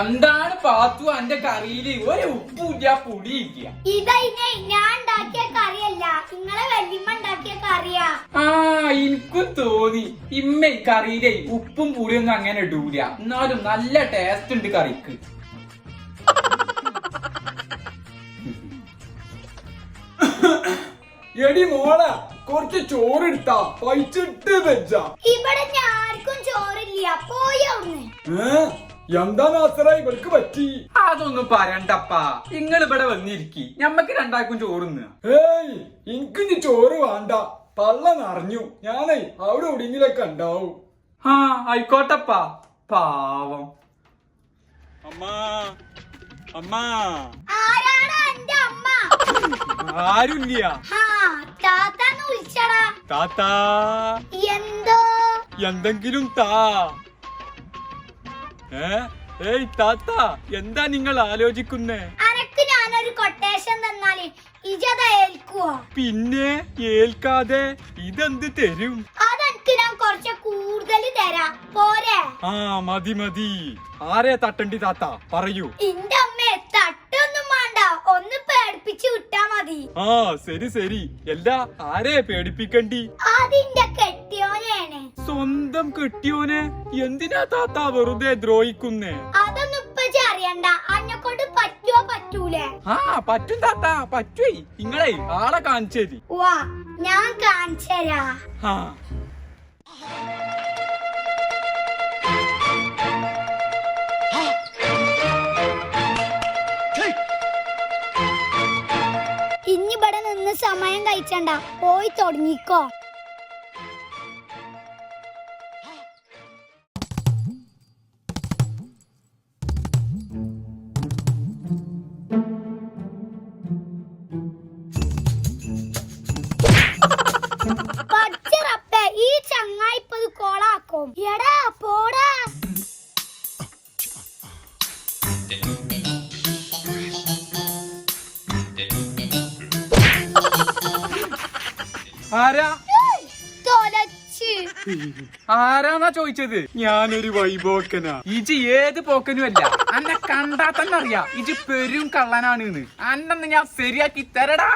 എന്താണ് പാത്തു അന്റെ കറിയിൽ? ഒരു ഉപ്പില്ല പുളിയില്ല. ഇതൈനെ ഞാൻ ഉണ്ടാക്കിയ കറിയല്ല. നിങ്ങളെ വല്യമ്മ ഉണ്ടാക്കിയ കറിയാ. ആ എനിക്കും തോന്നി. ഇമ്മ ഈ കറിയിലെ ഉപ്പും പുളിയൊന്നും അങ്ങനെ ഇടൂല. എന്നാലും നല്ല ടേസ്റ്റ് ഉണ്ട് കറിക്ക്. എടി മോളെ കുറച്ച് ചോറെടുത്താ പൈച്ചിട്ട് വെച്ച ഇവിടെ ഞാൻ എന്താ നാസറ ഇവൾക്ക് പറ്റി? അതൊന്നും പറയണ്ടപ്പാ. നിങ്ങൾ ഇവിടെ വന്നിരിക്കി. ഞമ്മക്ക് രണ്ടാക്കും ചോറുന്ന്. ഏയ് എനിക്കിനി ചോറ് വേണ്ട. പള്ള നിറഞ്ഞു. ഞാനേ അവിടെ ഒടിഞ്ഞിലൊക്കെ ഉണ്ടാവും. ആ ആയിക്കോട്ടപ്പാ. പാവം. അമ്മാ അമ്മാ. ആരാണ് എന്റെ അമ്മ? ആരുമില്ല ഹാ താത്താന്ന് വിളിച്ചടാ. താത്താ. എന്തോ? എന്തെങ്കിലും താ. ഏയ് താത്ത എന്താ നിങ്ങൾ ആലോചിക്കുന്നേ? അനക്ക് ഞാനൊരു കൊട്ടേഷൻ തന്നാലേ ഇജത ഏൽക്കുവോ? പിന്നെ ഏൽക്കാതെ ഇതെന്ത് തരും? അതെനിക്ക് ഞാൻ കുറച്ച് കൂടുതൽ തരാം. പോരെ? ആ മതി മതി. ആരെ തട്ടണ്ടി താത്ത? പറയൂ. ഇന്റെ അമ്മയെ തട്ടൊന്നും വേണ്ട. ഒന്ന് പേടിപ്പിച്ചു വിട്ടാ മതി. ആ ശരി ശരി. എല്ലാ ആരെ പേടിപ്പിക്കണ്ടി? അതിന്റെ കെട്ടിയോനെയാണ് സ്വന്തം കെട്ടിയോനെ എന്തിനാ താത്ത വെറുതെ ദ്രോഹിക്കുന്നേ? അതൊന്നും ഇപ്പൊ അറിയണ്ട. അന്നെ കൊണ്ട് പറ്റുവോ പറ്റൂലേ? ആ പറ്റും താത്ത പറ്റുവേ. നിങ്ങളെ ആളെ കാണിച്ചേരി വാ ഞാൻ കാണിച്ചരാ ആ. ഇനി ഇവിടെ നിന്ന് സമയം കഴിച്ചണ്ട. പോയി തുടങ്ങിക്കോ. ആരാ? ആരാന്നാ ചോദിച്ചത്? ഞാനൊരു വൈബോക്കനാ. ഇജി ഏത് പോക്കനും അല്ല. അന്നെ കണ്ടാ തന്നെ അറിയാ. ഇജി പെരും കള്ളനാണ് അന്നെന്ന് ഞാൻ ശരിയാക്കി തരടാ.